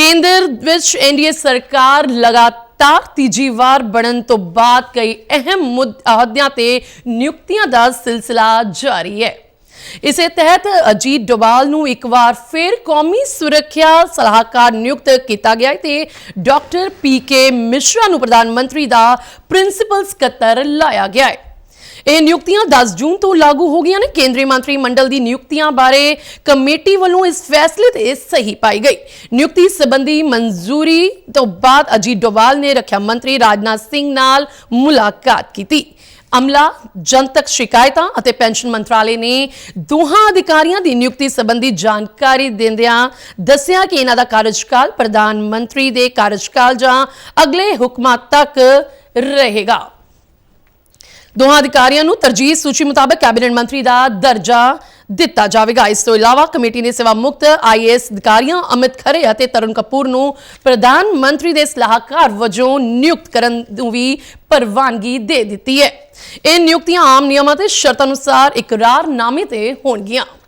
ਕੇਂਦਰ ਵਿੱਚ ਐਨਡੀਏ ਸਰਕਾਰ ਲਗਾਤਾਰ ਤੀਜੀ ਵਾਰ ਬਣਨ ਤੋਂ ਬਾਅਦ ਕਈ ਅਹਿਮ ਮੁੱਦ- ਅਹੁਦਿਆਂ ਤੇ ਨਿਯੁਕਤੀਆਂ ਦਾ ਸਿਲਸਿਲਾ ਜਾਰੀ ਹੈ। ਇਸੇ ਤਹਿਤ ਅਜੀਤ ਡੋਬਾਲ ਨੂੰ ਇੱਕ ਵਾਰ ਫਿਰ ਕੌਮੀ ਸੁਰੱਖਿਆ ਸਲਾਹਕਾਰ ਨਿਯੁਕਤ ਕੀਤਾ ਗਿਆ ਹੈ ਤੇ ਡਾਕਟਰ ਪੀ ਕੇ ਮਿਸ਼ਰਾ ਨੂੰ ਪ੍ਰਧਾਨ ਮੰਤਰੀ ਦਾ ਪ੍ਰਿੰਸੀਪਲ ਸਕੱਤਰ ਲਾਇਆ ਗਿਆ ਹੈ। ਇਹ ਨਿਯੁਕਤੀਆਂ 10 ਜੂਨ ਤੋਂ ਲਾਗੂ ਹੋ ਗਈਆਂ ਨੇ। ਕੇਂਦਰੀ ਮੰਤਰੀ ਮੰਡਲ ਦੀ ਨਿਯੁਕਤੀਆਂ ਬਾਰੇ ਕਮੇਟੀ ਵੱਲੋਂ ਇਸ ਫੈਸਲੇ ਤੇ ਸਹੀ ਪਾਈ ਗਈ। ਨਿਯੁਕਤੀ ਸੰਬੰਧੀ ਮਨਜ਼ੂਰੀ ਤੋਂ ਬਾਅਦ ਅਜੀਤ ਡੋਵਾਲ ਨੇ ਰੱਖਿਆ ਮੰਤਰੀ ਰਾਜਨਾਥ ਸਿੰਘ ਨਾਲ ਮੁਲਾਕਾਤ ਕੀਤੀ। ਅਮਲਾ, ਜਨਤਕ ਸ਼ਿਕਾਇਤਾਂ ਅਤੇ ਪੈਨਸ਼ਨ ਮੰਤਰਾਲੇ ਨੇ ਦੋਹਾਂ ਅਧਿਕਾਰੀਆਂ ਦੀ ਨਿਯੁਕਤੀ ਸੰਬੰਧੀ ਜਾਣਕਾਰੀ ਦਿੰਦਿਆਂ ਦੱਸਿਆ ਕਿ ਇਹਨਾਂ ਦਾ ਕਾਰਜਕਾਲ ਪ੍ਰਧਾਨ ਮੰਤਰੀ ਦੇ ਕਾਰਜਕਾਲ ਜਾਂ ਅਗਲੇ ਹੁਕਮਾਂ ਤੱਕ ਰਹੇਗਾ। ਦੋਹਾਂ ਅਧਿਕਾਰੀਆਂ ਨੂੰ ਤਰਜੀਹ ਸੂਚੀ ਮੁਤਾਬਕ ਕੈਬਨਿਟ ਮੰਤਰੀ ਦਾ ਦਰਜਾ ਦਿੱਤਾ ਜਾਵੇਗਾ। ਇਸ ਤੋਂ ਇਲਾਵਾ ਕਮੇਟੀ ਨੇ ਸੇਵਾ ਮੁਕਤ ਆਈਏਐਸ ਅਧਿਕਾਰੀਆਂ ਅਮਿਤ ਖਰੇ ਅਤੇ ਤਰੁਣ ਕਪੂਰ ਨੂੰ ਪ੍ਰਧਾਨ ਮੰਤਰੀ ਦੇ ਸਲਾਹਕਾਰ ਵਜੋਂ ਨਿਯੁਕਤ ਕਰਨ ਨੂੰ ਵੀ ਪ੍ਰਵਾਨਗੀ ਦੇ ਦਿੱਤੀ ਹੈ। ਇਹ ਨਿਯੁਕਤੀਆਂ ਆਮ ਨਿਯਮਾਂ ਤੇ ਸ਼ਰਤਾਂ ਅਨੁਸਾਰ ਇਕਰਾਰਨਾਮੇ ਤੇ ਹੋਣਗੀਆਂ।